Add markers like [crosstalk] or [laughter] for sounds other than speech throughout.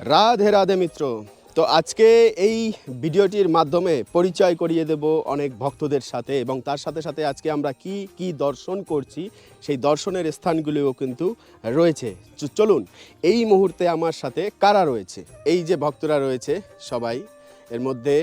রাধে রাধে মিত্র। তো আজকে এই ভিডিওটির মাধ্যমে পরিচয় করিয়ে দেব অনেক ভক্তদের সাথে এবং তার সাথে সাথে আজকে আমরা কি কি দর্শন করছি সেই দর্শনের স্থানগুলিও কিন্তু রয়েছে। চলুন, এই মুহূর্তে আমার সাথে কারা রয়েছে? এই যে ভক্তরা রয়েছে সবাই, এর মধ্যে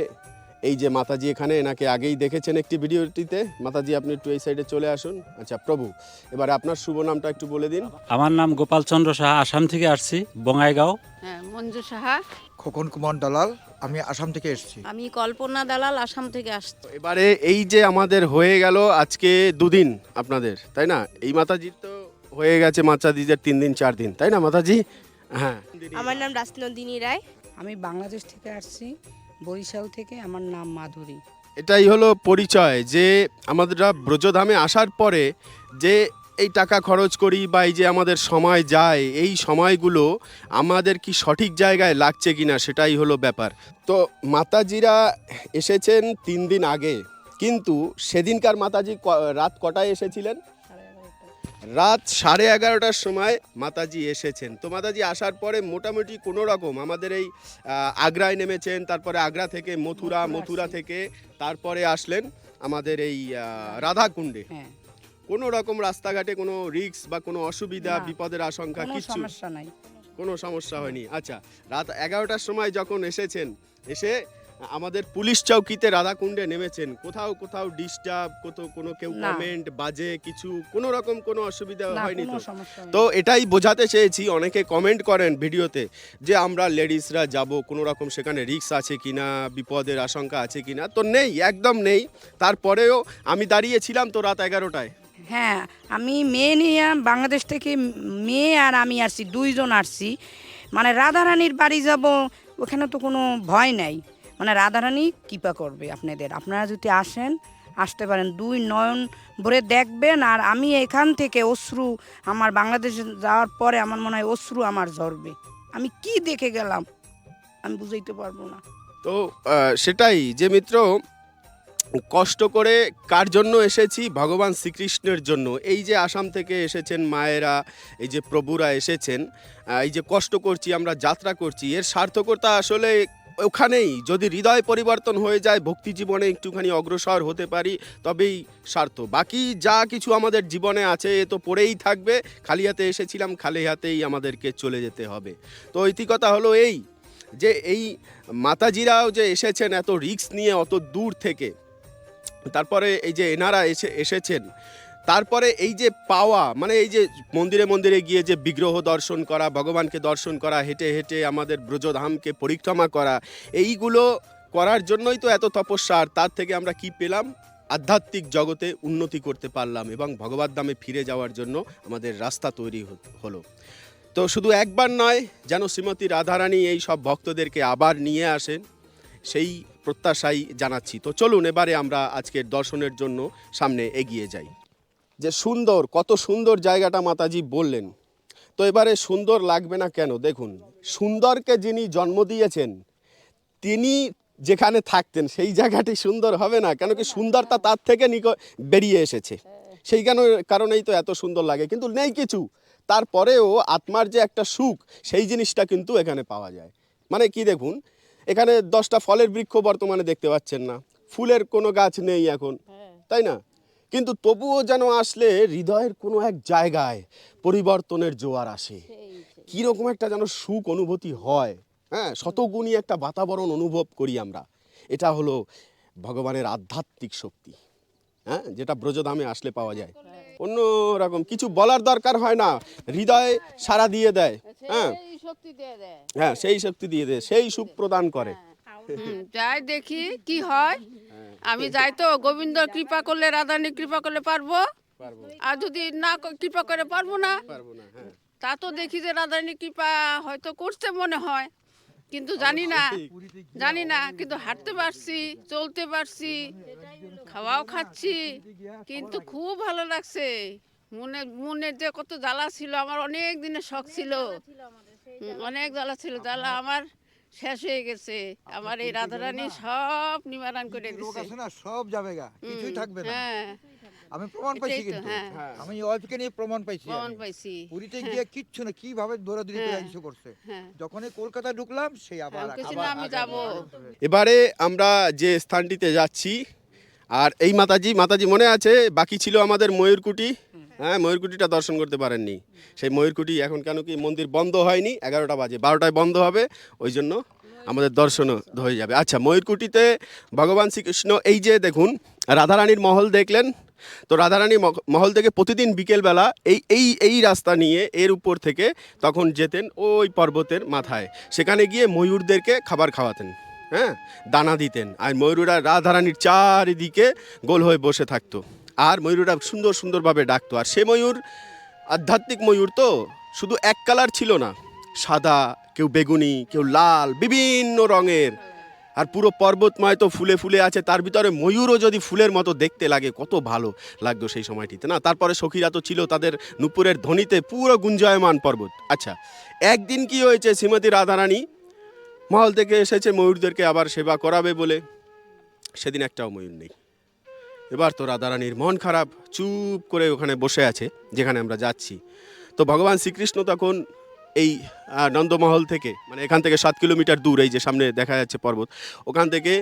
এই যে মাতাজি এখানে এনাকে আগেই দেখেছেন একটি ভিডিওটিতে। মাতাজি আপনি একটু এই সাইডে চলে আসুন। আচ্ছা প্রভু এবারে আপনার শুভ নামটা একটু বলে দিন। আমার নাম গোপাল চন্দ্র সাহা আসাম থেকে আসছি বঙ্গাইগাঁও। হ্যাঁ মঞ্জু সাহা। খোকন কুমার দালাল আমি আসাম থেকে এসেছি। আমি কল্পনা দালাল আসাম থেকে আসছি। এবারে এই যে আমাদের হয়ে গেল আজকে দুদিন আপনাদের তাই না? এই মাতাজির তো হয়ে গেছে মাতাজিদের তিন দিন চার দিন তাই না মাতাজি? হ্যাঁ আমার নাম রাসনন্দিনী রায়। আমি বাংলাদেশ থেকে আসছি। বরিশাল থেকে আমার নাম মাধুরী। এটাই হলো পরিচয় যে আমাদেররা ব্রজধামে আসার পরে যে এই টাকা খরচ করি বা এই যে আমাদের সময় যায়, এই সময়গুলো আমাদের কি সঠিক জায়গায় লাগছে কিনা সেটাই হলো ব্যাপার। তো মাতাজিরা এসেছেন তিন দিন আগে, কিন্তু সেদিনকার মাতাজি ক- রাত কটায় এসেছিলেন? রাত সাড়ে এগারোটার সময় মাতাজি এসেছেন। তো মাতাজি আসার পরে মোটামুটি কোনো রকম আমাদের এই আগ্রায় নেমেছেন তারপরে আগ্রা থেকে মথুরা মথুরা থেকে তারপরে আসলেন আমাদের এই রাধাকুণ্ডে। হ্যাঁ। কোনো রকম রাস্তাঘাটে কোনো রিস্ক বা কোনো অসুবিধা বিপদের আশঙ্কা কিচ্ছু সমস্যা নাই। কোনো সমস্যা হয়নি। আচ্ছা রাত এগারোটার সময় যখন এসেছেন এসে আমাদের পুলিশ চৌকিতে রাধাকুণ্ডে নেমেছেন। কোথাও কোথাও ডিস্টার্ব কোথাও কোনো কেউ কমেন্ট বাজে কিছু কোনো রকম কোনো অসুবিধা হয়নি তো। তো এটাই বোঝাতে চেয়েছি অনেকে কমেন্ট করেন ভিডিওতে যে আমরা লেডিসরা যাব কোনো রকম সেখানে রিস্ক আছে কি না বিপদের আশঙ্কা আছে কি না তো নেই একদম নেই। তারপরেও আমি দাঁড়িয়েছিলাম তো রাত এগারোটায়। হ্যাঁ আমি মেয়ে নিয়ে বাংলাদেশ থেকে মেয়ে আর আমি আসছি দুইজন আসছি। মানে রাধারানীর বাড়ি যাব ওখানে তো কোনো ভয় নাই। মানে রাধারানী কৃপা করবে আপনাদের। আপনারা যদি আসেন, আসতে পারেন। দুই নয়ন ভরে দেখবেন আর আমি এখান থেকে অশ্রু, আমার বাংলাদেশে যাওয়ার পরে আমার মনে হয় অশ্রু আমার ঝরবে। আমি কি দেখে গেলাম? আমি বুঝাইতে পারব না। তো সেটাই যে মিত্র, কষ্ট করে কার জন্য এসেছি? ভগবান শ্রীকৃষ্ণের জন্য। এই যে আসাম থেকে এসেছেন মায়েরা, এই যে প্রভুরা এসেছেন এই যে কষ্ট করছি, আমরা যাত্রা করছি, এর সার্থকতা আসলে ওখানেই যদি হৃদয় পরিবর্তন হয়ে যায়, ভক্তি জীবনে একটুখানি অগ্রসর হতে পারি, তবেই স্বার্থ বাকি যা কিছু আমাদের জীবনে আছে, এ তো পড়েই থাকবে। খালি হাতে এসেছিলাম খালি হাতেই আমাদেরকে চলে যেতে হবে। তো ঐতিকতা হলো এই, যে এই মাতাজিরাও যে এসেছেন, এত রিস্ক নিয়ে অত দূর থেকে, তারপরে এই যে এনারা এসে, এসেছেন তারপরে এই যে পাওয়া মানে এই যে মন্দিরে মন্দিরে গিয়ে যে বিগ্রহ দর্শন করা, ভগবানকে দর্শন করা, হেঁটে হেঁটে আমাদের ব্রজধামকে পরিক্রমা করা, এইগুলো করার জন্যই তো এত তপস্যা, আর তার থেকে আমরা কি পেলাম? আধ্যাত্মিক জগতে উন্নতি করতে পারলাম এবং ভগবত ধামে ফিরে যাওয়ার জন্য আমাদের রাস্তা তৈরি হলো। তো শুধু একবার নয়, যেন শ্রীমতী রাধারানী এই সব ভক্তদেরকে আবার নিয়ে আসেন, সেই প্রত্যাশাই জানাচ্ছি। তো চলুন এবারে আমরা আজকের দর্শনের জন্য সামনে এগিয়ে যাই। যে সুন্দর কত সুন্দর জায়গাটা মাতাজি বললেন। তো এবারে সুন্দর লাগবে না কেন? দেখুন সুন্দরকে যিনি জন্ম দিয়েছেন তিনি যেখানে থাকতেন সেই জায়গাটি সুন্দর হবে না। কেন কি সুন্দরতা তার থেকে নিক বেরিয়ে এসেছে। সেই কেন কারণেই তো এত সুন্দর লাগে। কিন্তু নেই কিছু। তারপরেও আত্মার যে একটা সুখ সেই জিনিসটা কিন্তু এখানে পাওয়া যায়। মানে কি দেখুন এখানে দশটা ফলের বৃক্ষ বর্তমানে দেখতে পাচ্ছেন না। ফুলের কোনো গাছ নেই এখন। তাই না? কিন্তু তবুও যেন আসলে হৃদয়ের কোনো এক জায়গায় পরিবর্তনের জোয়ার আসে। কীরকম একটা যেন সুখ অনুভূতি হয় হ্যাঁ? শতগুণী একটা বাতাবরণ অনুভব করি আমরা। এটা হলো ভগবানের আধ্যাত্মিক শক্তি হ্যাঁ? যেটা ব্রজধামে আসলে পাওয়া যায়। অন্য রকম কিছু বলার দরকার হয় না। হৃদয়ে সারা দিয়ে দেয় হ্যাঁ? হ্যাঁ সেই শক্তি দিয়ে দেয় সেই সুখ প্রদান করে। হুম, [laughs] যাই দেখি কি হয়। আমি যাই তো গোবিন্দ কৃপা করলে রাধারানী কৃপা করলে পারব। আর যদি না কৃপা করে পারব না পারব না হ্যাঁ। তা তো দেখি যে রাধারানী কৃপা হয়তো করছে মনে হয়। কিন্তু জানি না জানি না কিন্তু হাঁটতে পারছি চলতে পারছি খাওয়াও খাচ্ছি কিন্তু খুব ভালো লাগছে। মনে মনে যে কত জ্বালা ছিল আমার অনেক দিনের শখ ছিল। অনেক জ্বালা ছিল জ্বালা আমার শেষ হয়ে গেছে। আমার এই রাধারানী সব নিবারণ করে লোক দিছে। আছে না সব যাবে গা কিছুই থাকবে না। হ্যাঁ। আমি প্রমাণ পাইছি কিন্তু। হ্যাঁ। আমি ওয়াইফকে নিয়ে প্রমাণ পাইছি প্রমাণ পাইছি। পুরীতে হ্যাঁ। গিয়ে কিচ্ছু না কীভাবে দৌড়াদৌড়ি করে হ্যাঁ। কিছু করছে। হ্যাঁ। যখনই কলকাতা ঢুকলাম সেই আবার আমি যাব। এবারে আমরা যে স্থানটিতে যাচ্ছি আর এই মাতাজি মাতাজি মনে আছে? বাকি ছিল আমাদের ময়ূরকুটি। হ্যাঁ ময়ূরকুটিটা দর্শন করতে পারেননি। সেই ময়ূরকুটি এখন কেন কি মন্দির বন্ধ হয়নি? এগারোটা বাজে। বারোটায় বন্ধ হবে, ওই জন্য আমাদের দর্শনও হয়ে যাবে। আচ্ছা ময়ূরকুটিতে ভগবান শ্রীকৃষ্ণ, এই যে দেখুন, রাধারানীর মহল দেখলেন। তো রাধারানী মহ- মহল থেকে প্রতিদিন বিকেলবেলা এই এই এই রাস্তা নিয়ে এর উপর থেকে তখন যেতেন ওই পর্বতের মাথায়। সেখানে গিয়ে ময়ূরদেরকে খাবার খাওয়াতেন হ্যাঁ দানা দিতেন। আর ময়ূররা রাধারানীর চারিদিকে গোল হয়ে বসে থাকতো। আর ময়ূররা সুন্দর সুন্দরভাবে ডাকতো। আর সে ময়ূর, আধ্যাত্মিক ময়ূর তো, শুধু এক কালার ছিল না। সাদা, কেউ বেগুনি, কেউ লাল, বিভিন্ন রঙের। আর পুরো পর্বতময় তো ফুলে ফুলে আছে, তার ভিতরে ময়ূরও যদি ফুলের মতো দেখতে লাগে, কত ভালো লাগতো সেই সময়টিতে, না? তারপরে সখীরা তো ছিল তাদের নুপুরের ধ্বনিতে পুরো গুঞ্জয়মান পর্বত। আচ্ছা একদিন কি হয়েছে, শ্রীমতী রাধারানী? মহল থেকে এসেছে, ময়ূরদেরকে আবার সেবা করাবে বলে। সেদিন একটাও ময়ূর নেই। এবার তো রাধারানীর মন খারাপ, চুপ করে ওখানে বসে আছে, যেখানে আমরা যাচ্ছি। তো ভগবান শ্রীকৃষ্ণ তখন এই নন্দমহল থেকে মানে এখান থেকে সাত কিলোমিটার দূর, এই যে সামনে দেখা যাচ্ছে পর্বত, ওখান থেকে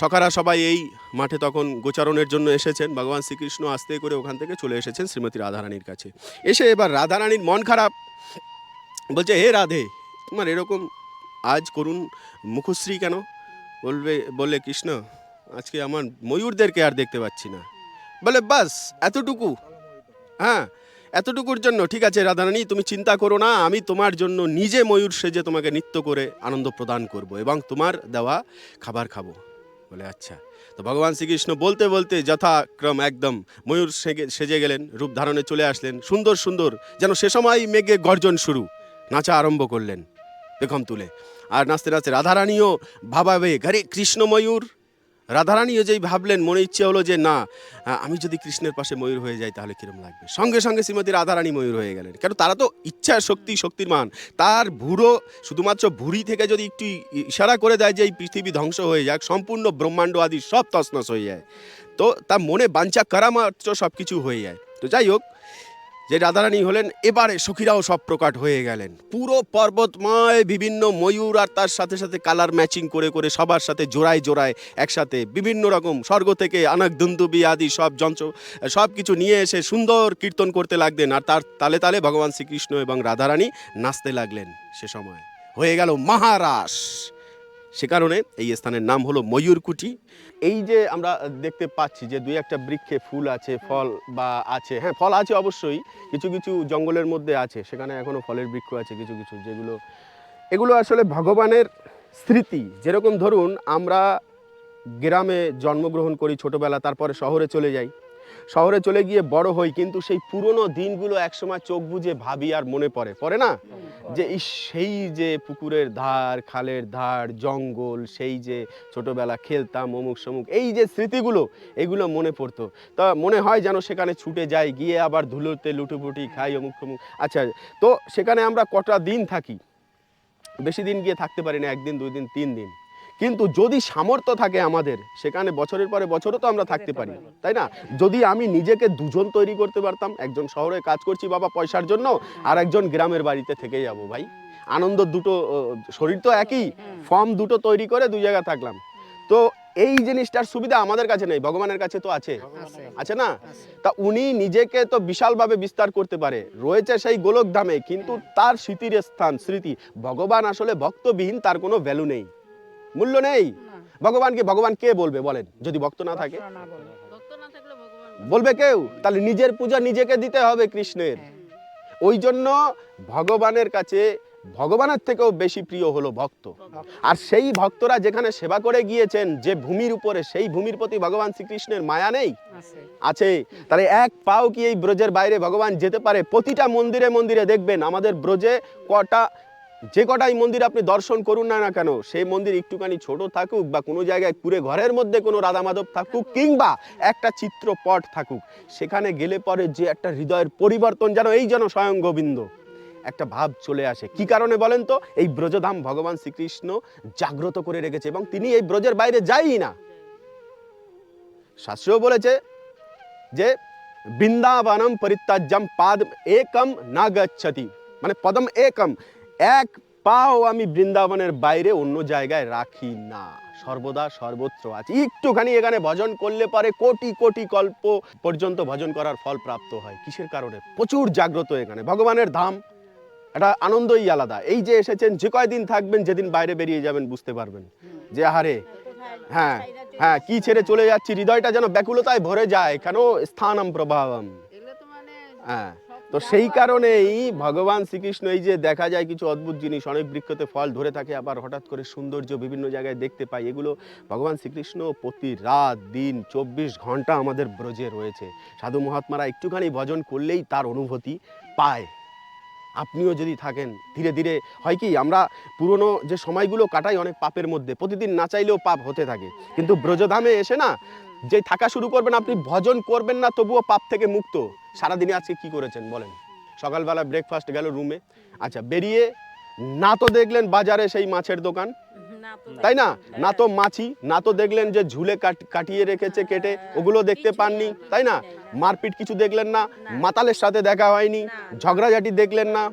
সখারা সবাই এই মাঠে তখন গোচারণের জন্য এসেছেন। ভগবান শ্রীকৃষ্ণ আস্তে করে ওখান থেকে চলে এসেছেন শ্রীমতী রাধারানীর কাছে। এসে এবার রাধারানীর মন খারাপ, বলছে, হে রাধে, তোমার এরকম আজ করুন মুখশ্রী কেন? বলবে, বললে, কৃষ্ণ আজকে আমার ময়ূরদেরকে আর দেখতে পাচ্ছি না। বলে, বাস, এতটুকু? হ্যাঁ এতটুকুর জন্য। ঠিক আছে, রাধারানী, তুমি চিন্তা করো না। আমি তোমার জন্য নিজে ময়ূর সেজে তোমাকে নৃত্য করে আনন্দ প্রদান করব এবং তোমার দেওয়া খাবার খাব। বলে আচ্ছা। তো ভগবান শ্রীকৃষ্ণ বলতে বলতে যথাক্রম একদম ময়ূর সেজে গেলেন, রূপ ধারণে চলে আসলেন। সুন্দর সুন্দর, যেন সে সময় মেঘে গর্জন শুরু। নাচা আরম্ভ করলেন, পেখম তুলে। আর নাচতে নাচতে রাধারানীও ভাবাবে, ঘরে কৃষ্ণ ময়ূর। রাধারানীও যেই ভাবলেন, মনে ইচ্ছে হলো যে না আমি যদি কৃষ্ণের পাশে ময়ূর হয়ে যাই তাহলে কিরম লাগবে? সঙ্গে সঙ্গে শ্রীমতী রাধারানী ময়ূর হয়ে গেলেন। কেন তারা তো ইচ্ছা শক্তি শক্তির মান তার ভুড়ো শুধুমাত্র ভুঁড়ি থেকে যদি একটু ইশারা করে দেয় যে এই পৃথিবী ধ্বংস হয়ে যাক, সম্পূর্ণ ব্রহ্মাণ্ড আদি সব তছনছ হয়ে যায়। তো তার মনে বাঞ্ছা করা মাত্র সব কিছু হয়ে যায়। তো যাই হোক যে রাধারানী হলেন, এবারে সখীরাও সব প্রকাট হয়ে গেলেন। পুরো পর্বতময়, বিভিন্ন ময়ূর আর তার সাথে সাথে কালার ম্যাচিং করে করে সবার সাথে জোড়ায় জোড়ায় একসাথে বিভিন্ন রকম স্বর্গ থেকে আনাক দুন্দুবি আদি সব যন্ত্র, সব কিছু নিয়ে এসে সুন্দর কীর্তন করতে লাগলেন। আর তার তালে তালে ভগবান শ্রীকৃষ্ণ এবং রাধারানী নাচতে লাগলেন সে সময়। হয়ে গেল মহারাস। সে কারণে এই স্থানের নাম হলো ময়ূরকুটি। এই যে আমরা দেখতে পাচ্ছি যে দুই একটা বৃক্ষে ফুল আছে, ফল বা আছে হ্যাঁ ফল আছে অবশ্যই, কিছু কিছু জঙ্গলের মধ্যে আছে, সেখানে এখনও ফলের বৃক্ষ আছে কিছু কিছু, যেগুলো, এগুলো আসলে ভগবানের স্মৃতি। যেরকম ধরুন, আমরা গ্রামে জন্মগ্রহণ করি ছোটবেলা, তারপরে শহরে চলে যাই। শহরে চলে গিয়ে বড় হই, কিন্তু সেই পুরনো দিনগুলো একসময় চোখ বুজে ভাবি আর মনে পড়ে। পড়ে না? যে সেই যে পুকুরের ধার, খালের ধার, জঙ্গল, সেই যে ছোটবেলা খেলতাম অমুক সমুক, এই যে স্মৃতিগুলো, এগুলো মনে পড়তো। তা মনে হয় যেন সেখানে ছুটে যাই, গিয়ে আবার ধুলোতে লুটুপুটি খাই অমুক সমুক। আচ্ছা তো সেখানে আমরা কটা দিন থাকি? বেশি দিন গিয়ে থাকতে পারি না, একদিন, দুই দিন, তিন দিন। কিন্তু যদি সামর্থ্য থাকে আমাদের, সেখানে বছরের পরে বছরও তো আমরা থাকতে পারি, তাই না? যদি আমি নিজেকে দুজন তৈরি করতে পারতাম, একজন শহরে কাজ করছি বাবা পয়সার জন্য, আর একজন গ্রামের বাড়িতে থেকে যাব ভাই। আনন্দ দুটো শরীর তো একই, ফর্ম দুটো তৈরি করে দুই জায়গা থাকলাম। তো এই জিনিসটার সুবিধা আমাদের কাছে নেই, ভগবানের কাছে তো আছে। আছে না? তা উনি নিজেকে তো বিশালভাবে বিস্তার করতে পারে, রয়েছে সেই গোলক ধামে কিন্তু তার স্মৃতির স্থান, স্মৃতি, ভগবান আসলে ভক্তবিহীন তার কোনো ভ্যালু নেই। মূল্য নেই। ভগবানকে ভগবান কে বলবে? বলেন। যদি ভক্ত না থাকে। ভক্ত না থাকলে ভগবান বলবে কেউ? তাহলে নিজের পূজা নিজেকে দিতে হবে কৃষ্ণের। ওই জন্য ভগবানের কাছে ভগবানের থেকেও বেশি প্রিয় হলো ভক্ত। আর সেই ভক্তরা যেখানে সেবা করে গিয়েছেন যে ভূমির উপরে সেই ভূমির প্রতি ভগবান শ্রীকৃষ্ণের মায়া নেই? আছে। তাহলে এক পাও কি এই ব্রজের বাইরে ভগবান যেতে পারে? প্রতিটা মন্দিরে মন্দিরে দেখবেন আমাদের ব্রজে কটা যে কটাই মন্দির আপনি দর্শন করুন না না কেন, সেই মন্দির একটুখানি ছোট থাকুক বা কোনো জায়গায় কুড়ে ঘরের মধ্যে কোনো রাধা মাধব থাকুক কিংবা একটা চিত্রপট থাকুক, সেখানে গেলে পরে যে একটা হৃদয়ের পরিবর্তন যেন এই যেন স্বয়ং গোবিন্দ। একটা ভাব চলে আসে। কি কারণে বলেন তো? এই ব্রজধাম ভগবান শ্রীকৃষ্ণ জাগ্রত করে রেখেছে এবং তিনি এই ব্রজের বাইরে যাই না। শাস্ত্রেও বলেছে যে, বৃন্দাবনম পরিত্যাজ্যম পাদ একম না গচ্ছতি মানে পদম একম। এক পাও আমি বৃন্দাবনের বাইরে অন্য জায়গায় রাখি না। সর্বদা সর্বত্র আছি। একটুখানি এখানে ভজন করলে পরে কোটি কোটি কল্প পর্যন্ত ভজন করার ফল প্রাপ্ত হয়। কিসের কারণে? প্রচুর জাগ্রত এখানে। ভগবানের ধাম। এটা আনন্দই আলাদা। এই যে এসেছেন যে কয়দিন থাকবেন যেদিন বাইরে বেরিয়ে যাবেন বুঝতে পারবেন। যে আহারে হ্যাঁ হ্যাঁ কি ছেড়ে চলে যাচ্ছি? হৃদয়টা যেন ব্যাকুলতায় ভরে যায়। কেন স্থানম প্রভাবম। মানে হ্যাঁ। তো সেই কারণেই ভগবান শ্রীকৃষ্ণ এই যে দেখা যায় কিছু অদ্ভুত জিনিস, অনেক বৃক্ষতে ফল ধরে থাকে, আবার হঠাৎ করে সৌন্দর্য বিভিন্ন জায়গায় দেখতে পাই, এগুলো ভগবান শ্রীকৃষ্ণ প্রতি রাত, দিন, চব্বিশ ঘণ্টা আমাদের ব্রজে রয়েছে। সাধু মহাত্মারা একটুখানি ভজন করলেই তার অনুভূতি পায়। আপনিও যদি থাকেন, ধীরে ধীরে হয় কি, আমরা পুরনো যে সময়গুলো কাটাই অনেক পাপের মধ্যে, প্রতিদিন না চাইলেও পাপ হতে থাকে। কিন্তু ব্রজধামে এসে না যে থাকা শুরু করবেন আপনি ভজন করবেন না তবুও পাপ থেকে মুক্ত। সারাদিনে আজকে কি করেছেন বলেন? সকালবেলা ব্রেকফাস্ট গেল রুমে আচ্ছা বেরিয়ে না তো দেখলেন বাজারে সেই মাছের দোকান? তাই না? না তো মাছি না তো দেখলেন যে ঝুলে কাট- কাটিয়ে রেখেছে কেটে ওগুলো দেখতে পাননি তাই না? মারপিট কিছু দেখলেন না মাতালের সাথে দেখা হয়নি ঝগড়াঝাটি দেখলেন না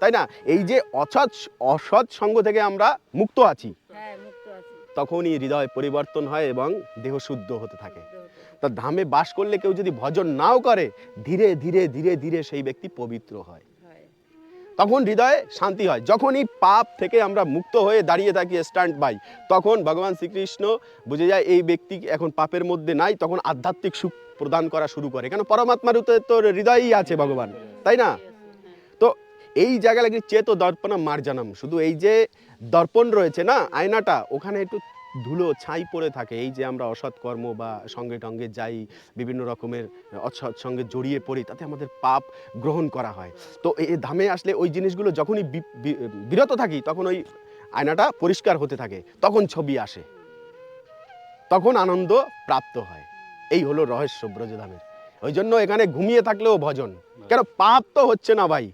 তাই না? এই যে অসৎ অসৎ সঙ্গ থেকে আমরা মুক্ত আছি। তখনই হৃদয় পরিবর্তন হয় এবং দেহ শুদ্ধ হতে থাকে। তা ধামে বাস করলে কেউ যদি ভজন নাও করে ধীরে ধীরে ধীরে ধীরে সেই ব্যক্তি পবিত্র হয়। তখন হৃদয়ে শান্তি হয়। যখনই পাপ থেকে আমরা মুক্ত হয়ে দাঁড়িয়ে থাকি স্ট্যান্ড বাই তখন ভগবান শ্রীকৃষ্ণ বুঝে যায় এই ব্যক্তি এখন পাপের মধ্যে নাই তখন আধ্যাত্মিক সুখ প্রদান করা শুরু করে। কেন? পরমাত্মার তো তোর হৃদয়ই আছে ভগবান তাই না? এই জায়গা লাগে চেত দর্পণ মার্জানম। শুধু এই যে দর্পণ রয়েছে না, আয়নাটা, ওখানে একটু ধুলো, ছাই পড়ে থাকে। এই যে আমরা অসৎ কর্ম বা সঙ্গে টঙ্গে যাই, বিভিন্ন রকমের অসৎ সঙ্গে জড়িয়ে পড়ি, তাতে আমাদের পাপ গ্রহণ করা হয়। তো এই ধামে আসলে ওই জিনিসগুলো যখনই বিরত থাকি, তখন ওই আয়নাটা পরিষ্কার হতে থাকে। তখন ছবি আসে। তখন আনন্দ প্রাপ্ত হয়। এই হলো রহস্য ব্রজধামের। ওই জন্য এখানে ঘুমিয়ে থাকলেও ভজন। কেন, পাপ তো হচ্ছে না ভাই।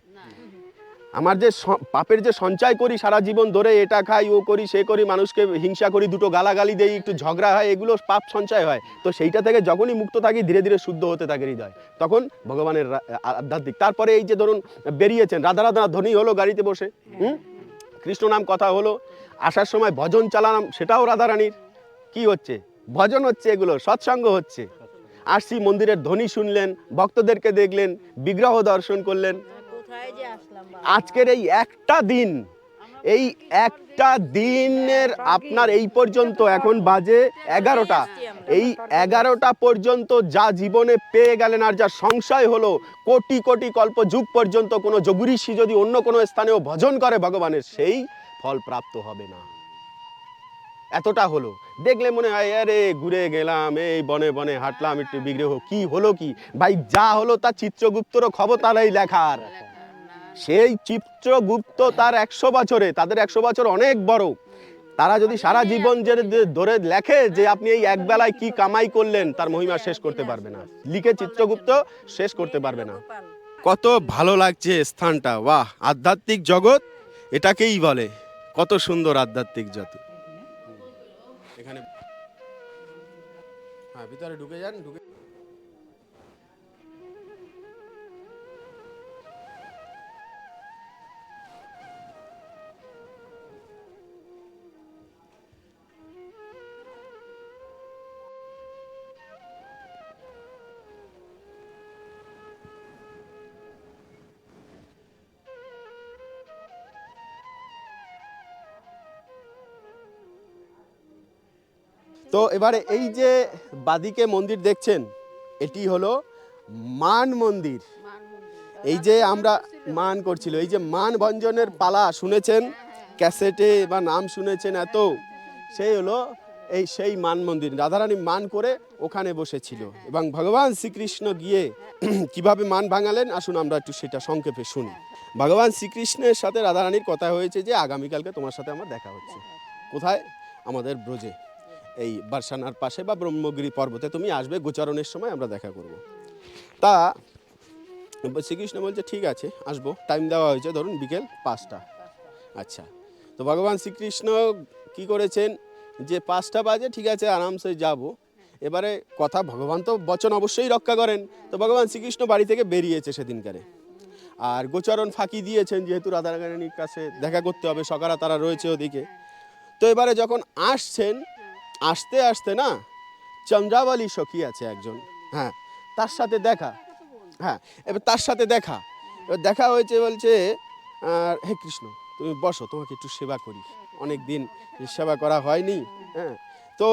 আমার যে পাপের যে সঞ্চয় করি সারা জীবন ধরে, এটা খাই, ও করি, সে করি, মানুষকে হিংসা করি, দুটো গালাগালি দেই, একটু ঝগড়া হয়, এগুলো পাপ সঞ্চয় হয়। তো সেইটা থেকে যখনই মুক্ত থাকি, ধীরে ধীরে শুদ্ধ হতে থাকে হৃদয়। তখন ভগবানের আধ্যাত্মিক। তারপরে এই যে ধরুন, বেরিয়েছেন রাধা রাধা ধনী হলো গাড়িতে বসে, হুম? কৃষ্ণ নাম কথা হলো, আসার সময় ভজন চালালাম, সেটাও রাধারানীর কি হচ্ছে? ভজন হচ্ছে এগুলো, সৎসঙ্গ হচ্ছে। আসছি মন্দিরের ধ্বনি শুনলেন, ভক্তদেরকে দেখলেন, বিগ্রহ দর্শন করলেন। আজকের এই একটা দিন এই একটা দিনের আপনার এই পর্যন্ত এখন বাজে এগারোটা। এই এগারোটা পর্যন্ত যা জীবনে পেয়ে গেলেন আর যা সংশয় হলো কোটি কোটি কল্প যুগ পর্যন্ত কোনো যোগুর ঋষি যদি অন্য কোনো স্থানেও ভজন করে ভগবানের সেই ফল প্রাপ্ত হবে না। এতটা হলো। দেখলে মনে হয় আরে ঘুরে গেলাম এই বনে বনে হাঁটলাম একটু বিগ্রহ কি হলো কি? ভাই যা হলো তা চিত্রগুপ্তরও খবর তারাই লেখার। সেই চিত্রগুপ্ত তার একশো বছরে, তাদের একশো বছর অনেক বড়। তারা যদি সারা জীবন যে ধরে লেখে যে আপনি এই এক বেলায় কি কামাই করলেন, তার মহিমা শেষ করতে পারবে না। লিখে চিত্রগুপ্ত শেষ করতে পারবে না। কত ভালো লাগছে স্থানটা, বাহ! আধ্যাত্মিক জগৎ এটাকেই বলে। কত সুন্দর আধ্যাত্মিক জগৎ এখানে হ্যাঁ ভিতরে ঢুকে যান, ঢুকে তো এবারে এই যে বাদিকে মন্দির দেখছেন, এটি হলো মান মন্দির। এই যে আমরা মান করছিল, এই যে মান ভঞ্জনের পালা শুনেছেন, ক্যাসেটে বা নাম শুনেছেন এত, সেই হলো এই সেই মান মন্দির। রাধারানী মান করে ওখানে বসেছিল এবং ভগবান শ্রীকৃষ্ণ গিয়ে [clears throat] কীভাবে মান ভাঙালেন, আসুন আমরা একটু সেটা সংক্ষেপে শুনি। ভগবান শ্রীকৃষ্ণের সাথে রাধারানীর কথা হয়েছে যে আগামীকালকে তোমার সাথে আমার দেখা হচ্ছে। কোথায়? আমাদের ব্রজে। এই বারসানার পাশে বা ব্রহ্মগিরি পর্বতে তুমি আসবে, গোচারণের সময় আমরা দেখা করব। তা, শ্রীকৃষ্ণ বলছে, ঠিক আছে, আসব। টাইম দেওয়া হয়েছে, ধরুন বিকেল পাঁচটা। আচ্ছা তো ভগবান শ্রীকৃষ্ণ কি করেছেন যে পাঁচটা বাজে, ঠিক আছে, আরামসে যাব। এবারে কথা, ভগবান তো বচন অবশ্যই রক্ষা করেন। তো ভগবান শ্রীকৃষ্ণ বাড়ি থেকে বেরিয়েছে সেদিনকারে। আর গোচারণ ফাঁকি দিয়েছেন, যেহেতু রাধারানীর কাছে দেখা করতে হবে সকারা তারা রয়েছে ওদিকে। তো এবারে যখন আসছেন আসতে আসতে না চন্দ্রাবলী সখী আছে একজন। হ্যাঁ তার সাথে দেখা। হ্যাঁ এবার তার সাথে দেখা। এবার দেখা হয়েছে বলছে হে কৃষ্ণ, তুমি বসো, তোমাকে একটু সেবা করি। অনেক দিন সেবা করা হয়নি। হ্যাঁ তো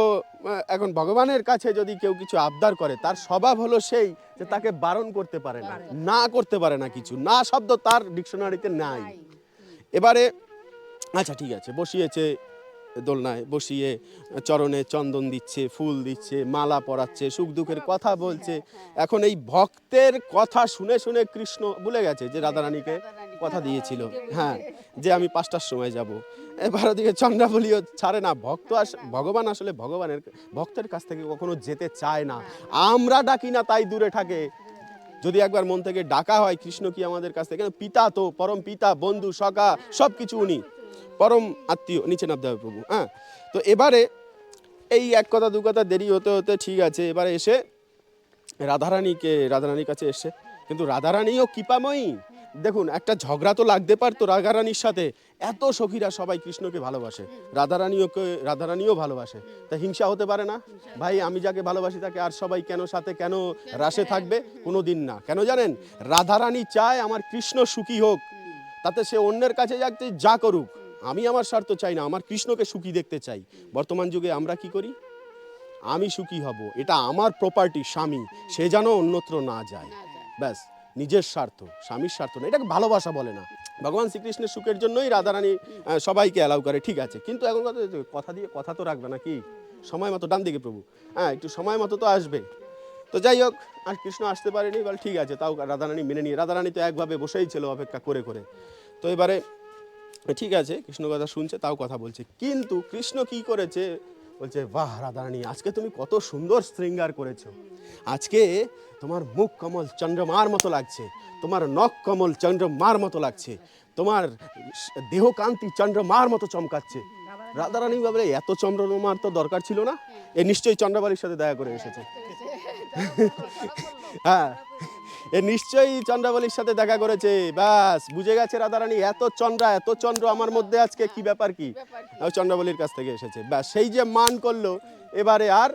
এখন ভগবানের কাছে যদি কেউ কিছু আবদার করে, তার স্বভাব হলো সেই যে তাকে বারণ করতে পারে না না করতে পারে না কিছু। না শব্দ তার ডিকশনারিতে নাই। এবারে আচ্ছা ঠিক আছে, বসিয়েছে দোলনায় বসিয়ে চরণে চন্দন দিচ্ছে, ফুল দিচ্ছে, মালা পরাচ্ছে, সুখ দুঃখের কথা বলছে। এখন এই ভক্তের কথা শুনে শুনে কৃষ্ণ ভুলে গেছে যে রাধারানীকে কথা দিয়েছিল। হ্যাঁ যে আমি পাঁচটার সময় যাব। এবার ওদিকে চন্দ্রাবলীও ছাড়ে না। ভক্ত আস, ভগবান আসলে ভগবানের, ভক্তের কাছ থেকে কখনো যেতে চায় না। আমরা ডাকি না, তাই দূরে থাকে। যদি একবার মন থেকে ডাকা হয়, কৃষ্ণ কি আমাদের কাছ থেকে? পিতা তো, পরম পিতা, বন্ধু, সখা সব কিছু উনি। পরম আত্মীয়, নিচে নামতে হবে প্রভু হ্যাঁ? তো এবারে এই এক কথা, দু কথা দেরি হতে হতে ঠিক আছে, এবারে এসে রাধারানীকে, রাধারানীর কাছে এসে, কিন্তু রাধারানীও কৃপাময়ী। দেখুন, একটা ঝগড়া তো লাগতে পারতো রাধারানীর সাথে, এত সখীরা সবাই কৃষ্ণকে ভালোবাসে রাধারানীওকে রাধারানীও ভালোবাসে, তা হিংসা হতে পারে না? ভাই, আমি যাকে ভালোবাসি তাকে আর সবাই কেন, সাথে কেন রাসে থাকবে? কোনো দিন না। কেন জানেন? রাধারানী চায় আমার কৃষ্ণ সুখী হোক, তাতে সে অন্যের কাছে যাতে যা করুক আমি আমার স্বার্থ চাই না আমার কৃষ্ণকে সুখী দেখতে চাই। বর্তমান যুগে আমরা কি করি? আমি সুখী হব এটা আমার প্রপার্টি স্বামী। সে যেন অন্যত্র না যায়। ব্যাস নিজের স্বার্থ স্বামীর স্বার্থ না এটাকে ভালোবাসা বলে না। ভগবান শ্রীকৃষ্ণের সুখের জন্যই রাধারানী সবাইকে অ্যালাউ করে ঠিক আছে। কিন্তু এখন কথা কথা দিয়ে কথা তো রাখবে না কি সময় মতো ডান দিকে প্রভু। হ্যাঁ একটু সময় মতো তো আসবে। তো যাই হোক আর কৃষ্ণ আসতে পারেনি বল ঠিক আছে তাও রাধারানী মেনে নিয়ে রাধারানী তো একভাবে বসেই ছিল অপেক্ষা করে করে। তো এবারে ঠিক আছে কৃষ্ণ কথা শুনছে তাও কথা বলছে। কিন্তু কৃষ্ণ কি করেছে? বলছে বাহ রাধারানী আজকে তুমি কত সুন্দর শৃঙ্গার করেছ। আজকে তোমার মুখ কমল চন্দ্রমার মতো লাগছে তোমার নখ কমল চন্দ্রমার মতো লাগছে তোমার দেহকান্তি চন্দ্রমার মতো চমকাচ্ছে। রাধারানী ভাবলে এত চন্দ্রমার তো দরকার ছিল না? এ নিশ্চয়ই চন্দ্রবালির সাথে দেখা করে এসেছে। হ্যাঁ। এ নিশ্চয়ই চন্দ্রাবলীর সাথে দেখা করেছে। ব্যাস বুঝে গেছে রাধারানী এত চন্দ্রা এত চন্দ্র আমার মধ্যে আজকে কি ব্যাপার কি? চন্দ্রাবলীর কাছ থেকে এসেছে। ব্যাস সেই যে মান করল এবারে আর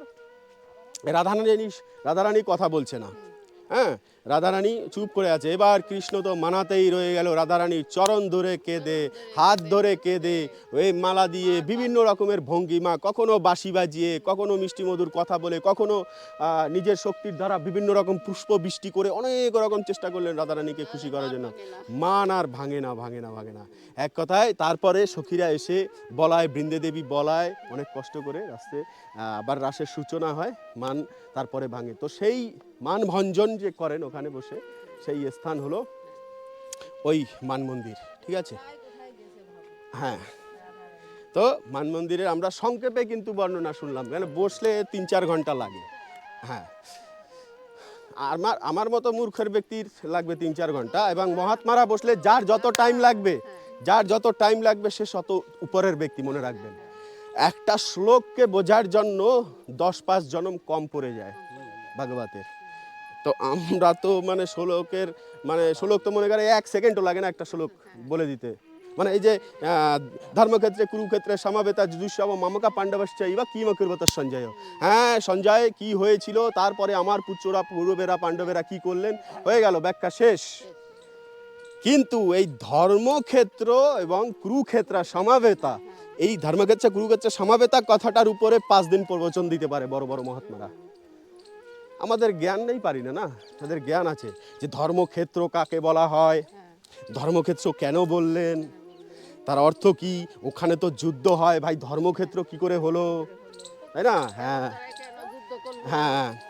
রাধারানী রাধারানী কথা বলছে না। হ্যাঁ? রাধারানী চুপ করে আছে। এবার কৃষ্ণ তো মানাতেই রয়ে গেল। রাধারানীর চরণ ধরে কেঁদে হাত ধরে কেঁদে ওই মালা দিয়ে বিভিন্ন রকমের ভঙ্গিমা কখনো বাঁশি বাজিয়ে কখনো মিষ্টি মধুর কথা বলে কখনো নিজের শক্তির দ্বারা বিভিন্ন রকম পুষ্প বৃষ্টি করে অনেক রকম চেষ্টা করলেন রাধারানীকে খুশি করার জন্য। মান আর ভাঙে না ভাঙে না ভাঙে না। এক কথায় তারপরে সখীরা এসে বলায় বৃন্দে দেবী বলায় অনেক কষ্ট করে রাস্তে আবার রাসের সূচনা হয়। মান তারপরে ভাঙে। তো সেই মান ভঞ্জন যে করেন ওখানে বসে, সেই স্থান হলো ওই মান মন্দির ঠিক আছে? হ্যাঁ। তো মান মন্দিরের আমরা সংক্ষেপে কিন্তু বর্ণনা শুনলাম কেন বসলে তিন চার ঘণ্টা লাগে। হ্যাঁ। আমার আমার মতো মূর্খের ব্যক্তির লাগবে তিন চার ঘণ্টা এবং মহাত্মারা বসলে যার যত টাইম লাগবে, যার যত টাইম লাগবে সে শত উপরের ব্যক্তি মনে রাখবেন। একটা শ্লোককে বোঝার জন্য দশ পাঁচ জনম কম পড়ে যায় ভাগবতের। তো আমরা তো মানে শ্লোকের মানে শ্লোক তো মনে করে এক সেকেন্ডও লাগে না একটা শ্লোক বলে দিতে। মানে এই যে ধর্মক্ষেত্রে, কুরুক্ষেত্রে, সমাবেতা যুজুসব মামকা, পাণ্ডবশ্চ, ইবা, কি মকুর্বত সঞ্জয় হ্যাঁ সঞ্জয় কি হয়েছিল, তারপরে আমার পুত্ররা পূর্বেরা পাণ্ডবেরা কি করলেন? হয়ে গেল, ব্যাখ্যা শেষ। কিন্তু এই ধর্মক্ষেত্র এবং কুরুক্ষেত্র, সমাবেতা এই ধর্মক্ষেত্র কুরুক্ষেত্র সমাবেতা কথাটার উপরে পাঁচ দিন প্রবচন দিতে পারে বড় বড় মহাত্মারা। আমাদের জ্ঞান নেই পারি না না? তাদের জ্ঞান আছে যে ধর্মক্ষেত্র কাকে বলা হয়? ধর্মক্ষেত্র কেন বললেন? তার অর্থ কি? ওখানে তো যুদ্ধ হয় ভাই ধর্মক্ষেত্র কি করে হলো? তাই না? হ্যাঁ। হ্যাঁ।